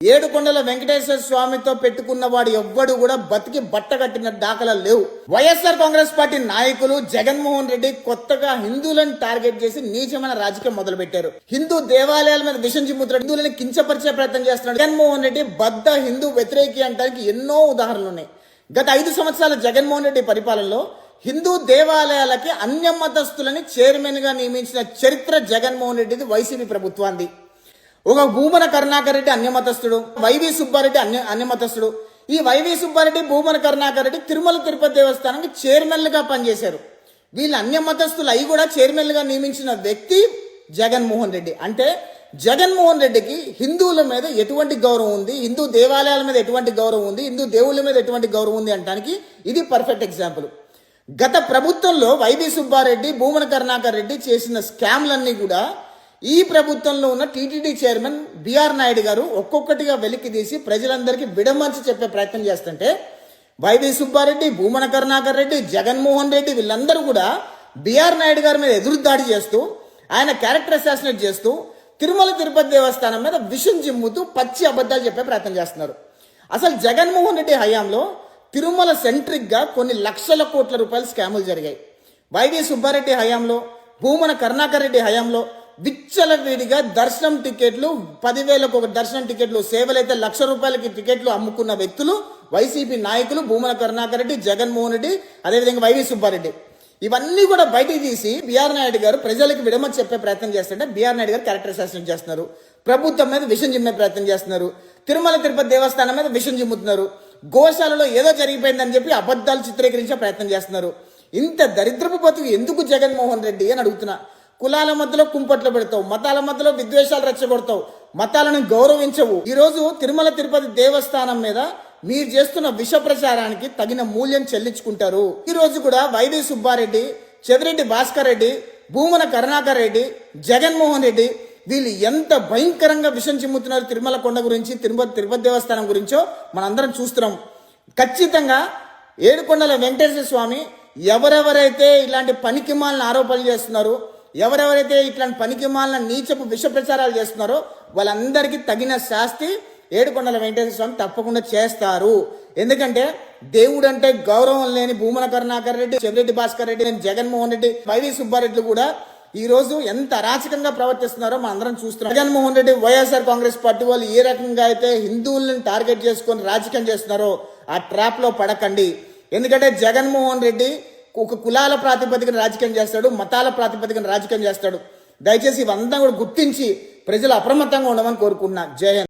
ఏడుకొండల వెంకటేశ్వర స్వామితో పెట్టుకున్న వాడు ఎవ్వడు కూడా బతికి బట్ట కట్టిన దాఖలా లేవు. వైఎస్ఆర్ కాంగ్రెస్ పార్టీ నాయకులు జగన్మోహన్ రెడ్డి కొత్తగా హిందువులను టార్గెట్ చేసి నీచమైన రాజకీయం మొదలు పెట్టారు హిందూ దేవాలయాల మీద విషం చిమ్ముతున్నాడు. హిందువులను కించపరిచే ప్రయత్నం చేస్తున్నాడు. జగన్మోహన్ రెడ్డి బద్ద హిందూ వ్యతిరేకి అంటానికి ఎన్నో ఉదాహరణలు ఉన్నాయి. గత ఐదు సంవత్సరాల జగన్మోహన్ రెడ్డి పరిపాలనలో హిందూ దేవాలయాలకి అన్య మతస్థులని చైర్మన్గా నియమించిన చరిత్ర జగన్మోహన్ రెడ్డిది వైసీపీ ప్రభుత్వాన్ని ఒక భూమన కరుణాకర్ రెడ్డి అన్యమతస్థుడు వైవి సుబ్బారెడ్డి అన్య అన్యమతస్థుడు. ఈ వైవి సుబ్బారెడ్డి భూమన కరుణాకర్ రెడ్డి తిరుమల తిరుపతి దేవస్థానానికి చైర్మన్లుగా పనిచేశారు. వీళ్ళు అన్యమతస్థులు అయి కూడా చైర్మన్లుగా నియమించిన వ్యక్తి జగన్మోహన్ రెడ్డి. అంటే జగన్మోహన్ రెడ్డికి హిందువుల మీద ఎటువంటి గౌరవం ఉంది? హిందూ దేవాలయాల మీద ఎటువంటి గౌరవం ఉంది? హిందూ దేవుళ్ళ మీద ఎటువంటి గౌరవం ఉంది అంటానికి ఇది పర్ఫెక్ట్ ఎగ్జాంపుల్ గత ప్రభుత్వంలో వైవి సుబ్బారెడ్డి భూమన కరుణాకర్ రెడ్డి చేసిన స్కామ్లన్నీ కూడా ఈ ప్రభుత్వంలో ఉన్న టీటీడీ చైర్మన్ బిఆర్ నాయుడు గారు ఒక్కొక్కటిగా వెలికి తీసి ప్రజలందరికీ విడమర్చి చెప్పే ప్రయత్నం చేస్తుంటే వైవి సుబ్బారెడ్డి భూమన కరుణాకర్ రెడ్డి జగన్మోహన్ రెడ్డి వీళ్ళందరూ కూడా బిఆర్ నాయుడు గారి మీద ఎదురుదాడి చేస్తూ ఆయన క్యారెక్టర్ అసాసినేట్ చేస్తూ తిరుమల తిరుపతి దేవస్థానం మీద విషం చిమ్ముతూ పచ్చి అబద్ధాలు చెప్పే ప్రయత్నం చేస్తున్నారు. అసలు జగన్మోహన్ రెడ్డి హయాంలో తిరుమల సెంట్రిక్గా కొన్ని లక్షల కోట్ల రూపాయల స్కాములు జరిగాయి. వైవి సుబ్బారెడ్డి హయాంలో భూమన కరుణాకర్ రెడ్డి హయాంలో విచ్చలవిడిగా దర్శనం టికెట్లు పదివేలకు ఒక దర్శనం టికెట్లు సేవలైతే లక్ష రూపాయలకి టికెట్లు అమ్ముకున్న వ్యక్తులు వైసీపీ నాయకులు భూమన కరుణాకర్ రెడ్డి జగన్మోహన్ రెడ్డి అదేవిధంగా వైవి సుబ్బారెడ్డి. ఇవన్నీ కూడా బయటికి తీసి బీఆర్ నాయుడు గారు ప్రజలకు విడమ చెప్పే ప్రయత్నం చేస్తుంటే బీఆర్ నాయుడు గారు క్యారెక్టర్ శాసనం చేస్తున్నారు. ప్రభుత్వం మీద విషం చిమ్మే ప్రయత్నం చేస్తున్నారు. తిరుమల తిరుపతి దేవస్థానం మీద విషం చిమ్ముతున్నారు గోశాలలో ఏదో జరిగిపోయిందని చెప్పి అబద్ధాలు చిత్రీకరించే ప్రయత్నం చేస్తున్నారు. ఇంత దరిద్రపు బతుకు ఎందుకు జగన్మోహన్ రెడ్డి అని అడుగుతున్నా. కులాల మధ్యలో కుంపట్లు పెడతావు మతాల మధ్యలో విద్వేషాలు రెచ్చగొడతావు మతాలను గౌరవించవు. ఈరోజు తిరుమల తిరుపతి దేవస్థానం మీద మీరు చేస్తున్న విష ప్రచారానికి తగిన మూల్యం చెల్లించుకుంటారు. ఈ రోజు కూడా వైవి సుబ్బారెడ్డి చెవిరెడ్డి భాస్కర్ రెడ్డి భూమన కరుణాకర్ రెడ్డి జగన్మోహన్ రెడ్డి వీళ్ళు ఎంత భయంకరంగా విషం చిమ్ముతున్నారు తిరుమల కొండ గురించి తిరుపతి తిరుపతి దేవస్థానం గురించో మనందరం చూస్తున్నాం. ఖచ్చితంగా ఏడుకొండల వెంకటేశ్వర స్వామి ఎవరెవరైతే ఇలాంటి పనికిమాలను ఆరోపణలు చేస్తున్నారో ఎవరెవరైతే ఇట్లాంటి పనికిమాలిన నీచపు విష ప్రచారాలు చేస్తున్నారో వాళ్ళందరికీ తగిన శాస్తి ఏడుకొండల వెంకటేశ్వర స్వామి తప్పకుండా చేస్తారు. ఎందుకంటే దేవుడు అంటే గౌరవం లేని భూమన కరుణాకర్ రెడ్డి చెవిరెడ్డి భాస్కర్ రెడ్డి జగన్మోహన్ రెడ్డి వైవి సుబ్బారెడ్డి కూడా ఈ రోజు ఎంత అరాచకంగా ప్రవర్తిస్తున్నారో మనం అందరం చూస్తున్నాం. జగన్మోహన్ రెడ్డి వైఎస్ఆర్ కాంగ్రెస్ పార్టీ వాళ్ళు ఏ రకంగా అయితే హిందువులను టార్గెట్ చేసుకొని రాజకీయం చేస్తున్నారో ఆ ట్రాప్లో పడకండి. ఎందుకంటే జగన్మోహన్ రెడ్డి ఒక కులాల ప్రాతిపదికన రాజకీయం చేస్తాడు మతాల ప్రాతిపదికన రాజకీయం చేస్తాడు. దయచేసి ఇవంతా కూడా గుర్తించి ప్రజలు అప్రమత్తంగా ఉండమని కోరుకుంటున్నా. జై